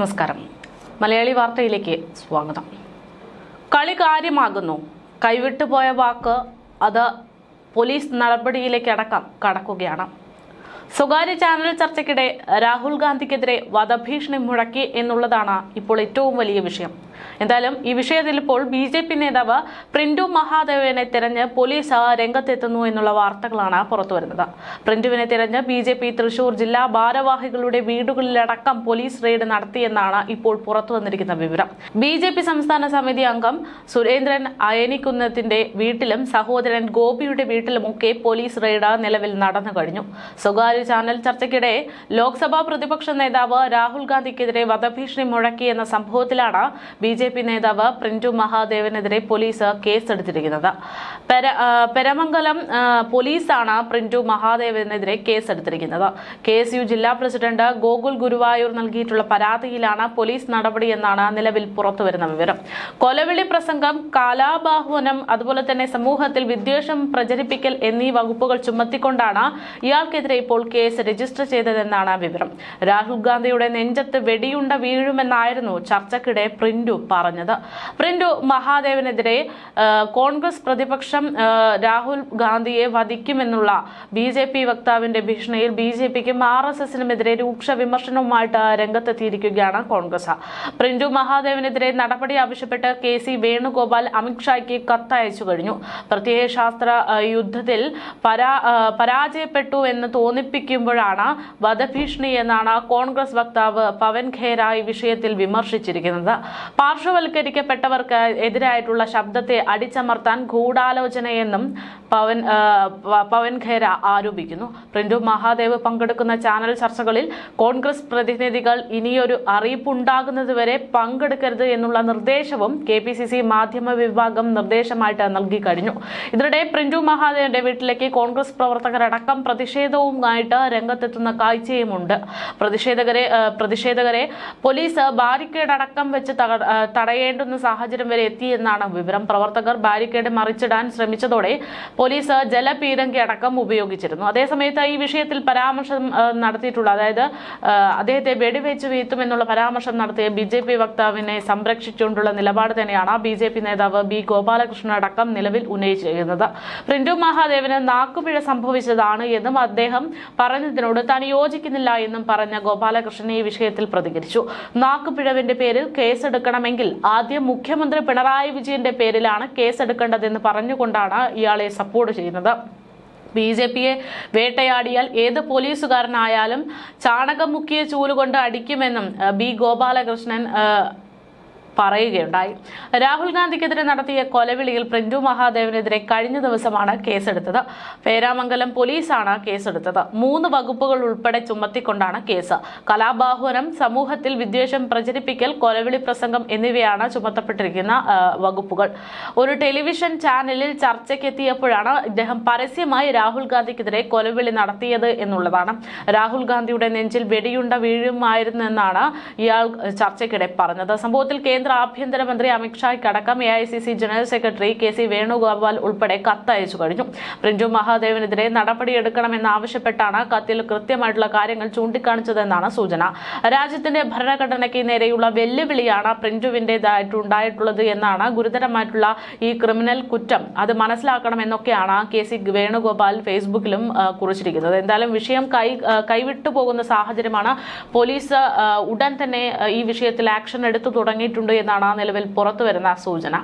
നമസ്കാരം. മലയാളി വാർത്തയിലേക്ക് സ്വാഗതം. കളി കാര്യമാകുന്നു. കൈവിട്ടുപോയ വാക്ക് അത് പോലീസ് നടപടിയിലേക്ക് അടക്കം കടക്കുകയാണ്. സ്വകാര്യ ചാനൽ ചർച്ചയ്ക്കിടെ രാഹുൽ ഗാന്ധിക്കെതിരെ വധഭീഷണി മുഴക്കി എന്നുള്ളതാണ് ഇപ്പോൾ ഏറ്റവും വലിയ വിഷയം. എന്തായാലും ഈ വിഷയത്തിൽ ഇപ്പോൾ ബി ജെ പി നേതാവ് പ്രിന്റു മഹാദേവനെ തിരഞ്ഞ് പോലീസ് രംഗത്തെത്തുന്നു എന്നുള്ള വാർത്തകളാണ് പുറത്തുവരുന്നത് പ്രിന്റുവിനെ തിരഞ്ഞ് ബി ജെ പി തൃശൂർ ജില്ലാ ഭാരവാഹികളുടെ വീടുകളിലടക്കം പോലീസ് റെയ്ഡ് നടത്തിയെന്നാണ് ഇപ്പോൾ പുറത്തു വന്നിരിക്കുന്ന വിവരം. ബി ജെ പി സംസ്ഥാന സമിതി അംഗം സുരേന്ദ്രൻ അയനിക്കുന്നത്തിന്റെ വീട്ടിലും സഹോദരൻ ഗോപിയുടെ വീട്ടിലുമൊക്കെ പോലീസ് റെയ്ഡ് നിലവിൽ നടന്നു കഴിഞ്ഞു. സ്വകാര്യ ചാനൽ ചർച്ചയ്ക്കിടെ ലോക്സഭാ പ്രതിപക്ഷ നേതാവ് രാഹുൽ ഗാന്ധിക്കെതിരെ വധഭീഷണി മുഴക്കിയെന്ന സംഭവത്തിലാണ് ബി ജെ പി നേതാവ് പ്രിന്റു മഹാദേവനെതിരെ പോലീസ് കേസെടുത്തിരിക്കുന്നത്. പെരമംഗലം പോലീസാണ് പ്രിന്റു മഹാദേവനെതിരെ കേസെടുത്തിരിക്കുന്നത്. കെ എസ് യു ജില്ലാ പ്രസിഡന്റ് ഗോകുൽ ഗുരുവായൂർ നൽകിയിട്ടുള്ള പരാതിയിലാണ് പോലീസ് നടപടിയെന്നാണ് നിലവിൽ പുറത്തുവരുന്ന വിവരം. കൊലവിളി പ്രസംഗം കാലാബാഹ്വനം അതുപോലെ തന്നെ സമൂഹത്തിൽ വിദ്വേഷം പ്രചരിപ്പിക്കൽ എന്നീ വകുപ്പുകൾ ചുമത്തിക്കൊണ്ടാണ് ഇയാൾക്കെതിരെ ഇപ്പോൾ കേസ് രജിസ്റ്റർ ചെയ്തതെന്നാണ് വിവരം. രാഹുൽ ഗാന്ധിയുടെ നെഞ്ചത്ത് വെടിയുണ്ട വീഴുമെന്നായിരുന്നു ചർച്ചക്കിടെ പ്രിന്റു പറഞ്ഞത്. പ്രിന്റു മഹാദേവനെതിരെ കോൺഗ്രസ് പ്രതിപക്ഷം രാഹുൽ ഗാന്ധിയെ വധിക്കുമെന്നുള്ള ബി ജെ പി വക്താവിന്റെ ഭീഷണിയിൽ ബി ജെ പിക്കും ആർ എസ് എസിനുമെതിരെ രൂക്ഷ വിമർശനവുമായിട്ട് രംഗത്തെത്തിയിരിക്കുകയാണ് കോൺഗ്രസ്. പ്രിന്റു മഹാദേവനെതിരെ നടപടി ആവശ്യപ്പെട്ട് കെ സി വേണുഗോപാൽ അമിത്ഷായ്ക്ക് കത്തയച്ചു കഴിഞ്ഞു. പ്രത്യയ ശാസ്ത്ര യുദ്ധത്തിൽ പരാ പരാജയപ്പെട്ടു എന്ന് തോന്നിപ്പിക്കുമ്പോഴാണ് വധഭീഷണി എന്നാണ് കോൺഗ്രസ് വക്താവ് പവൻ ഖേര ഈ വിഷയത്തിൽ വിമർശിച്ചിരിക്കുന്നത്. പാർശ്വവൽക്കരിക്കപ്പെട്ടവർക്ക് എതിരായിട്ടുള്ള ശബ്ദത്തെ അടിച്ചമർത്താൻ ഗൂഢാലോചനയെന്നും പവൻ പവൻ ഖേര ആരോപിക്കുന്നു. പ്രിന്റു മഹാദേവ് പങ്കെടുക്കുന്ന ചാനൽ ചർച്ചകളിൽ കോൺഗ്രസ് പ്രതിനിധികൾ ഇനിയൊരു അറിയിപ്പുണ്ടാകുന്നതുവരെ പങ്കെടുക്കരുത് എന്നുള്ള നിർദ്ദേശവും കെ പി സി സി മാധ്യമ വിഭാഗം നിർദ്ദേശമായിട്ട് നൽകി കഴിഞ്ഞു. ഇതിനിടെ പ്രിന്റു മഹാദേവന്റെ വീട്ടിലേക്ക് കോൺഗ്രസ് പ്രവർത്തകരടക്കം പ്രതിഷേധവുമായിട്ട് രംഗത്തെത്തുന്ന കാഴ്ചയുമുണ്ട്. പ്രതിഷേധകരെ പ്രതിഷേധകരെ പോലീസ് ബാരിക്കേഡ് അടക്കം വെച്ച് തടയേണ്ടുന്ന സാഹചര്യം വരെ എത്തിയെന്നാണ് വിവരം. പ്രവർത്തകർ ബാരിക്കേഡ് മറിച്ചിടാൻ ശ്രമിച്ചതോടെ പോലീസ് ജലപീരങ്കി അടക്കം ഉപയോഗിച്ചിരുന്നു. അതേസമയത്ത് ഈ വിഷയത്തിൽ പരാമർശം നടത്തിയിട്ടുള്ള അതായത് അദ്ദേഹത്തെ വെടിവെച്ച് വീഴ്ത്തുമെന്നുള്ള പരാമർശം നടത്തിയ ബി ജെ പി വക്താവിനെ സംരക്ഷിച്ചുകൊണ്ടുള്ള നിലപാട് തന്നെയാണ് ബി ജെ പി നേതാവ് ബി ഗോപാലകൃഷ്ണൻ അടക്കം നിലവിൽ ഉന്നയിച്ചിരിക്കുന്നത്. പ്രിന്റു മഹാദേവന് നാക്കുപിഴ സംഭവിച്ചതാണ് എന്നും അദ്ദേഹം പറഞ്ഞതിനോട് താൻ യോജിക്കുന്നില്ല എന്നും പറഞ്ഞ ഗോപാലകൃഷ്ണൻ ഈ വിഷയത്തിൽ പ്രതികരിച്ചു. നാക്കുപിഴവിന്റെ പേരിൽ കേസെടുക്കണമെങ്കിൽ ആദ്യം മുഖ്യമന്ത്രി പിണറായി വിജയന്റെ പേരിലാണ് കേസെടുക്കേണ്ടതെന്ന് പറഞ്ഞുകൊണ്ടാണ് ഇയാളെ സപ്പോർട്ട് ചെയ്യുന്നത്. ബി ജെ പിയെ വേട്ടയാടിയാൽ ഏത് പോലീസുകാരനായാലും ചാണകം മുക്കിയ ചൂലുകൊണ്ട് അടിക്കുമെന്നും ബി ഗോപാലകൃഷ്ണൻ പറയുകയുണ്ടായി. രാഹുൽ ഗാന്ധിക്കെതിരെ നടത്തിയ കൊലവിളിയിൽ പ്രിന്റു മഹാദേവനെതിരെ കഴിഞ്ഞ ദിവസമാണ് കേസെടുത്തത്. പേരാമംഗലം പോലീസാണ് കേസെടുത്തത്. മൂന്ന് വകുപ്പുകൾ ഉൾപ്പെടെ ചുമത്തിക്കൊണ്ടാണ് കേസ്. കലാബാഹ്വനം സമൂഹത്തിൽ വിദ്വേഷം പ്രചരിപ്പിക്കൽ കൊലവിളി പ്രസംഗം എന്നിവയാണ് ചുമത്തപ്പെട്ടിരിക്കുന്ന വകുപ്പുകൾ. ഒരു ടെലിവിഷൻ ചാനലിൽ ചർച്ചയ്ക്കെത്തിയപ്പോഴാണ് ഇദ്ദേഹം പരസ്യമായി രാഹുൽ ഗാന്ധിക്കെതിരെ കൊലവിളി നടത്തിയത് എന്നുള്ളതാണ്. രാഹുൽ ഗാന്ധിയുടെ നെഞ്ചിൽ വെടിയുണ്ട വീഴുമായിരുന്നെന്നാണ് ഇയാൾ ചർച്ചയ്ക്കിടെ പറഞ്ഞത്. സംഭവത്തിൽ കേന്ദ്ര ആഭ്യന്തരമന്ത്രി അമിത്ഷായ്ക്കടക്കം A I C C general secretary K C Venugopal ഉൾപ്പെടെ കത്തയച്ചു കഴിഞ്ഞു. പ്രിഞ്ചു മഹാദേവനെതിരെ നടപടിയെടുക്കണമെന്നാവശ്യപ്പെട്ടാണ് കത്തിൽ കൃത്യമായിട്ടുള്ള കാര്യങ്ങൾ ചൂണ്ടിക്കാണിച്ചതെന്നാണ് സൂചന. രാജ്യത്തിന്റെ ഭരണഘടനയ്ക്ക് നേരെയുള്ള വെല്ലുവിളിയാണ് പ്രിന്റുവിന്റെതായിട്ടുണ്ടായിട്ടുള്ളത് എന്നാണ് ഗുരുതരമായിട്ടുള്ള ഈ ക്രിമിനൽ കുറ്റം. അത് മനസ്സിലാക്കണമെന്നൊക്കെയാണ് കെ സി വേണുഗോപാൽ ഫേസ്ബുക്കിലും കുറിച്ചിരിക്കുന്നത്. എന്തായാലും വിഷയം കൈ കൈവിട്ടു പോകുന്ന സാഹചര്യമാണ്. പോലീസ് ഉടൻ തന്നെ ഈ വിഷയത്തിൽ ആക്ഷൻ എടുത്തു തുടങ്ങിയിട്ടുണ്ട് എന്നാണ് ആ നിലവിൽ പുറത്തുവരുന്ന സൂചന.